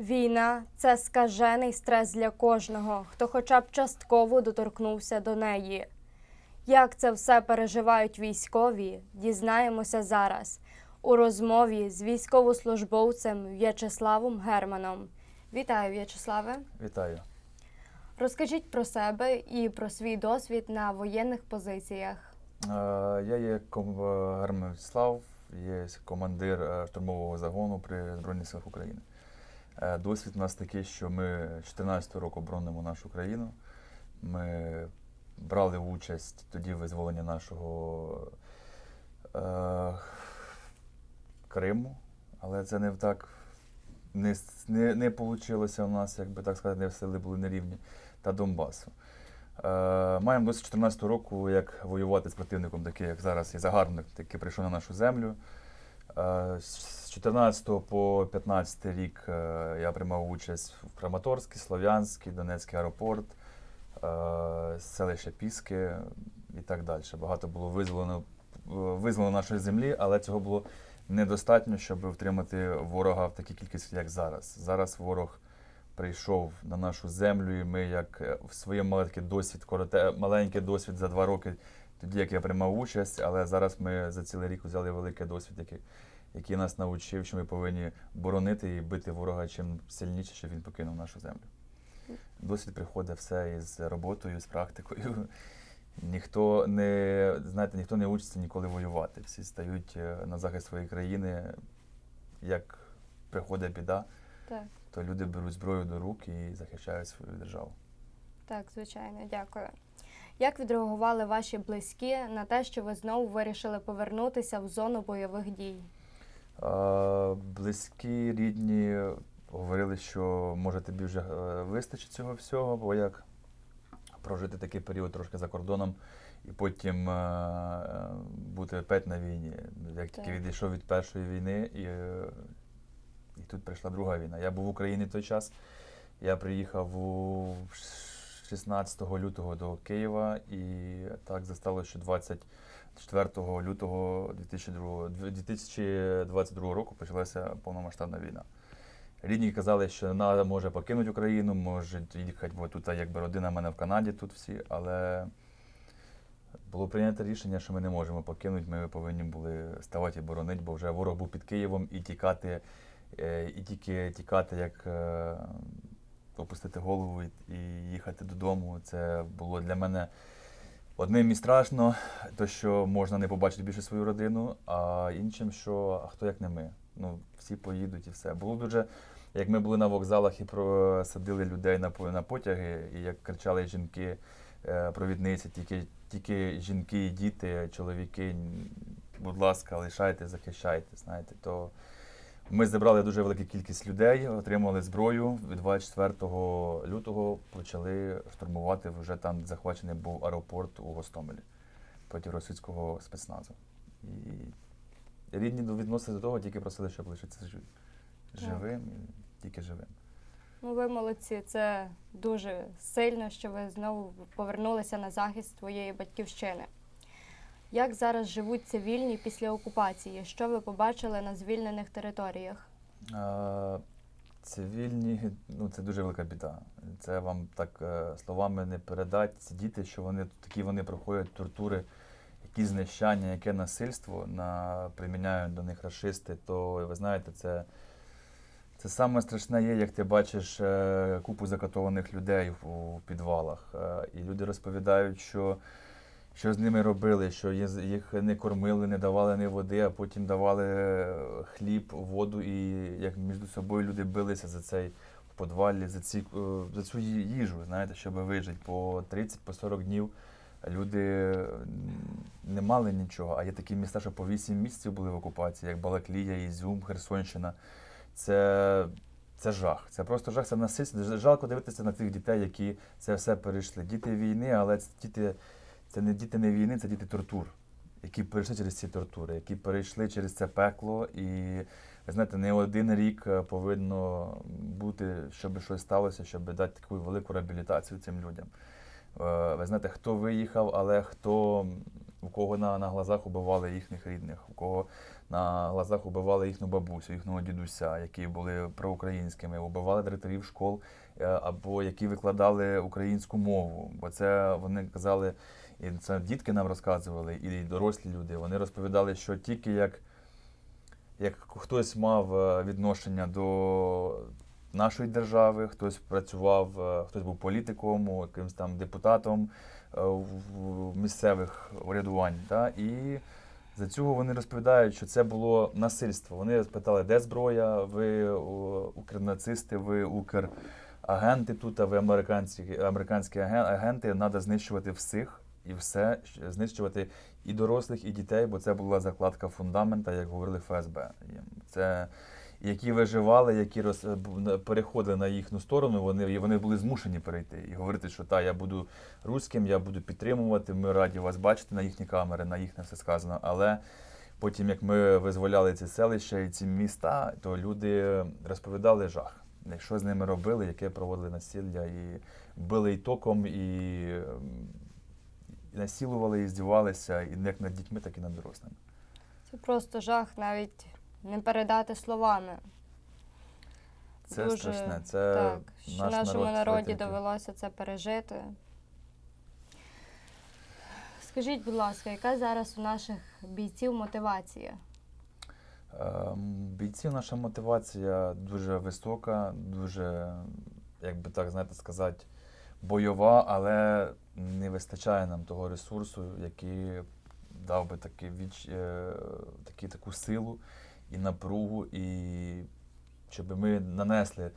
Війна це скажений стрес для кожного, хто хоча б частково доторкнувся до неї. Як це все переживають військові, дізнаємося зараз у розмові з військовослужбовцем В'ячеславом Германом. Вітаю, В'ячеславе! Вітаю. Розкажіть про себе і про свій досвід на воєнних позиціях. Е, Я є е, Герман Вячеслав, є командир е, штурмового загону при Збройних силах України. Е, Досвід у нас такий, що ми з 14 року боронимо нашу країну. Ми брали участь тоді в визволенні нашого е, Криму, але це не так не, не, не вийшло у нас, як би так сказати, не сили були на рівні та Донбасу. Е, маємо досить 14 року, як воювати з противником, такий, як зараз є загарбник, який прийшов на нашу землю. Е, з 14 по 15 рік е, я приймав участь в Краматорській, Слов'янській, Донецький аеропорт, е, селище Піски і так далі. Багато було визволено, визволено нашої землі, але цього було недостатньо, щоб втримати ворога в такій кількості, як зараз. Зараз ворог прийшов на нашу землю, і ми, як в своєму маленький досвід, короте, маленький досвід за два роки, тоді як я приймав участь, але зараз ми за цілий рік взяли великий досвід, який, який нас навчив, що ми повинні боронити і бити ворога чим сильніше, щоб він покинув нашу землю. Досвід приходить все із роботою, з практикою. Ніхто не знаєте, ніхто не учиться ніколи воювати. Всі стають е, на захист своєї країни. Як приходить біда, Так, то люди беруть зброю до рук і захищають свою державу. так, звичайно, дякую. Як відреагували ваші близькі на те, що ви знову вирішили повернутися в зону бойових дій? Близькі, рідні говорили, що може тобі вже е, вистачить цього всього, бо як прожити такий період трошки за кордоном і потім е, е, бути опять на війні. Як тільки відійшов від першої війни, і, е, і тут прийшла друга війна. Я був в Україні в той час. Я приїхав у 16 лютого до Києва, і так засталося, що 24 лютого 2002, 2022 року почалася повномасштабна війна. Рідні казали, що вона може покинути Україну, може їхати, бо тут якби родина в мене в Канаді, тут всі, але було прийнято рішення, що ми не можемо покинути, ми повинні були ставати і боронити, бо вже ворог був під Києвом і тікати, е, і тільки тікати, як е, опустити голову і, їхати додому. Це було для мене одним і страшно, то що можна не побачити більше свою родину, а іншим, що а хто як не ми. Ну, всі поїдуть і все. Було дуже, як ми були на вокзалах і просадили людей на, на потяги, і як кричали жінки, е, провідниці, тільки, тільки жінки і діти, чоловіки, будь ласка, лишайте, захищайте, знаєте, то ми зібрали дуже велику кількість людей, отримали зброю. 24 лютого почали штурмувати вже там, захвачений був аеропорт у Гостомелі проти російського спецназу. І рідні відносилися до того, тільки просили, щоб лишитися жи- живим, і тільки живим. Ну, ви молодці, це дуже сильно, що ви знову повернулися на захист своєї батьківщини. Як зараз живуть цивільні після окупації? Що ви побачили на звільнених територіях? А, Цивільні, ну це дуже велика біда. Це вам так е, словами не передать. Ці діти, що вони такі вони проходять тортури, які знищання, яке насильство на приміняють до них расисти, то ви знаєте, це, це саме страшне є, як ти бачиш е, купу закатованих людей у підвалах. Е, І люди розповідають, що що з ними робили, що їх не кормили, не давали ні води, а потім давали е, хліб, воду, і як між собою люди билися за цей подвалі, за, ці, е, за цю їжу, знаєте, щоб вижити. По 30 по 40 днів люди не мали нічого. А є такі міста, що по 8 місяців були в окупації, як Балаклія, Ізюм, Херсонщина. Це, це жах. Це просто жах, це насильство. Жалко дивитися на тих дітей, які це все перейшли. Діти війни, але діти. Це не діти не війни, це діти тортур, які перейшли через ці тортури, які перейшли через це пекло. І ви знаєте, не один рік е, повинно бути, щоб щось сталося, щоб дати таку велику реабілітацію цим людям. Е, Ви знаєте, хто виїхав, але хто у кого на, на глазах убивали їхніх рідних, у кого на глазах убивали їхню бабусю, їхнього дідуся, які були проукраїнськими, убивали директорів школ е, або які викладали українську мову. Бо це вони казали, і це дітки нам розказували, і дорослі люди. Вони розповідали, що тільки як, як хтось мав е, відношення до нашої держави, хтось працював, е, хтось був політиком, якимось там депутатом е, місцевих урядувань. Та? І за цього вони розповідають, що це було насильство. Вони спитали, де зброя, ви укрнацисти, ви украгенти тут, а ви американські, американські агенти, треба знищувати всіх і все, знищувати і дорослих, і дітей, бо це була закладка фундамента, як говорили ФСБ. Це які виживали, які роз, переходили на їхню сторону, вони, вони були змушені перейти і говорити, що та, я буду руським, я буду підтримувати, ми раді вас бачити на їхні камери, на їхнє все сказано. Але потім, як ми визволяли ці селища і ці міста, то люди розповідали жах. Що з ними робили, яке проводили насилля, і били і током, і, і насилували, і здівалися, і як над дітьми, так і над дорослими. Це просто жах навіть не передати словами. Це Дуже, страшне. Це так, що наш нашому народ народі витратив. довелося це пережити. Скажіть, будь ласка, яка зараз у наших бійців мотивація? Ем, Бійців наша мотивація дуже висока, дуже, як би так знаєте сказати, бойова, але не вистачає нам того ресурсу, який дав би таки відч... е, такі, таку силу і напругу, і щоб ми нанесли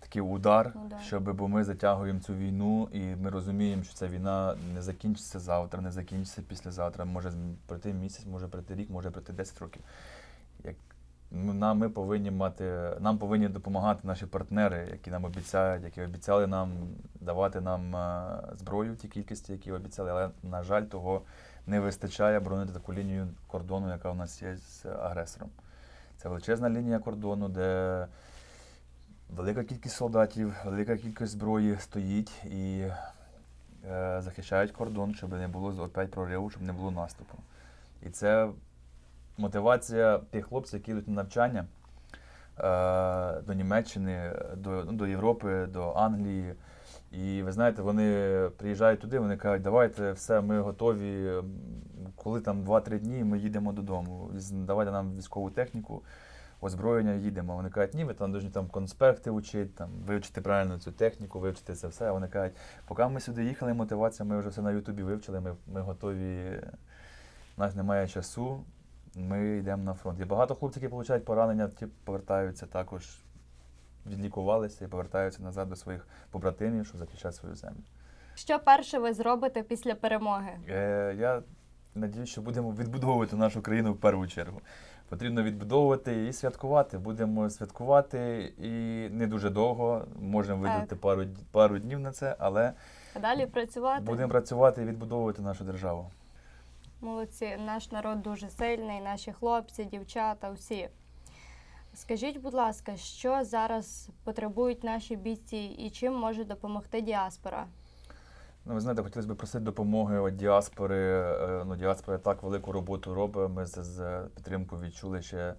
такий удар, Ну да. щоб бо ми затягуємо цю війну, і ми розуміємо, що ця війна не закінчиться завтра, не закінчиться післязавтра. Може пройти місяць, може пройти рік, може пройти 10 років. Як нам ми повинні мати, нам повинні допомагати наші партнери, які нам обіцяють, які обіцяли нам давати нам е, зброю в тій кількості, які обіцяли, але на жаль, того не вистачає боронити таку лінію кордону, яка у нас є з агресором. Це величезна лінія кордону, де велика кількість солдатів, велика кількість зброї стоїть і е, захищають кордон, щоб не було опять прориву, щоб не було наступу. І це мотивація тих хлопців, які йдуть на навчання е, до Німеччини, до, ну, до Європи, до Англії. І ви знаєте, вони приїжджають туди, вони кажуть, давайте все, ми готові. Коли там 2-3 дні ми їдемо додому. Давайте нам військову техніку, озброєння, їдемо. Вони кажуть, ні, ви там повинні там конспекти вчити, там, вивчити правильно цю техніку, вивчити це все. А вони кажуть, поки ми сюди їхали, мотивація, ми вже все на Ютубі вивчили, ми, ми готові, у нас немає часу, ми йдемо на фронт. І багато хлопців, які отримують поранення, ті повертаються також, відлікувалися і повертаються назад до своїх побратимів, щоб захищати свою землю. Що перше ви зробите після перемоги? Е, я надіюсь, що будемо відбудовувати нашу країну в першу чергу. Потрібно відбудовувати і святкувати. Будемо святкувати і не дуже довго. Можемо виділити пару, пару днів на це, але далі працювати? будемо працювати і відбудовувати нашу державу. Молодці, наш народ дуже сильний, наші хлопці, дівчата, всі. Скажіть, будь ласка, що зараз потребують наші бійці і чим може допомогти діаспора? Ну, ви знаєте, хотілося б просити допомоги від діаспори. Е, Ну, діаспора так велику роботу робить. Ми з, підтримку відчули ще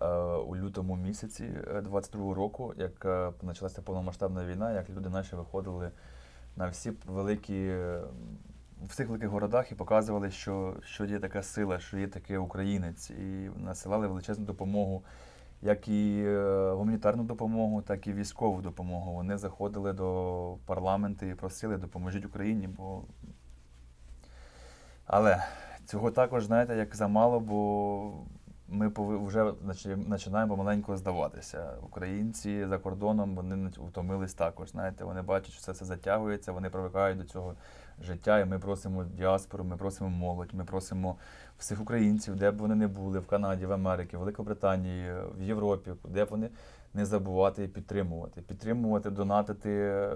е, у лютому місяці 22-го року, як е, почалася повномасштабна війна, як люди наші виходили на всі великі. В цих великих городах і показували, що, що є така сила, що є такий українець, і насилали величезну допомогу, як і е, гуманітарну допомогу, так і військову допомогу. Вони заходили до парламенту і просили допоможіть Україні, бо. Але цього також, знаєте, як замало, бо ми вже починаємо помаленьку здаватися. Українці за кордоном вони втомились також. Знаєте, вони бачать, що все це затягується, вони привикають до цього життя, і ми просимо діаспору, ми просимо молодь, ми просимо всіх українців, де б вони не були, в Канаді, в Америці, в Великобританії, в Європі, де б вони не забувати і підтримувати. Підтримувати, донатити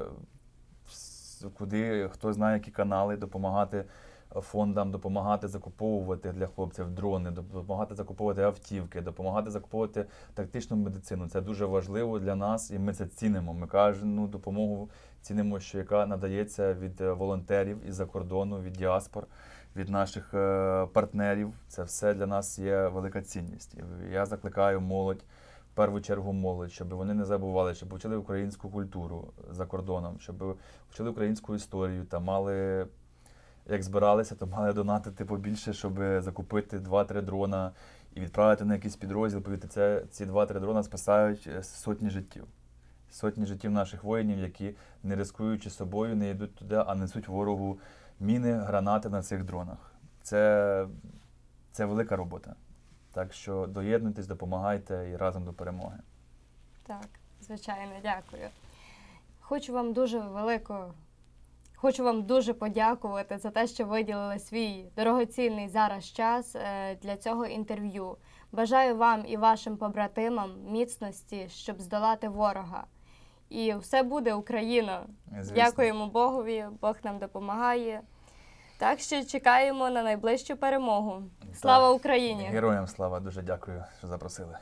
куди хто знає, які канали, допомагати фондам, допомагати закуповувати для хлопців дрони, допомагати закуповувати автівки, допомагати закуповувати тактичну медицину. Це дуже важливо для нас, і ми це цінимо. Ми кожну допомогу цінимо, що яка надається від е, волонтерів із-за кордону, від діаспор. від наших е, партнерів. Це все для нас є велика цінність. Я закликаю молодь, в першу чергу молодь, щоб вони не забували, щоб вчили українську культуру за кордоном, щоб вчили українську історію та мали. Як збиралися, то мали донатити побільше, щоб закупити 2-3 дрона і відправити на якийсь підрозділ. Повірте, це ці 2-3 дрона спасають е, сотні життів. Сотні життів наших воїнів, які, не ризикуючи собою, не йдуть туди, а несуть ворогу міни, гранати на цих дронах. Це, це велика робота. Так що доєднуйтесь, допомагайте і разом до перемоги. Так, звичайно, дякую. Хочу вам дуже велико, хочу вам дуже подякувати за те, що виділили свій дорогоцінний зараз час е, для цього інтерв'ю. Бажаю вам і вашим побратимам міцності, щоб здолати ворога. І все буде Україна. Звісно. Дякуємо Богові, Бог нам допомагає. Так що чекаємо на найближчу перемогу. Слава Україні! Героям слава, дуже дякую, що запросили.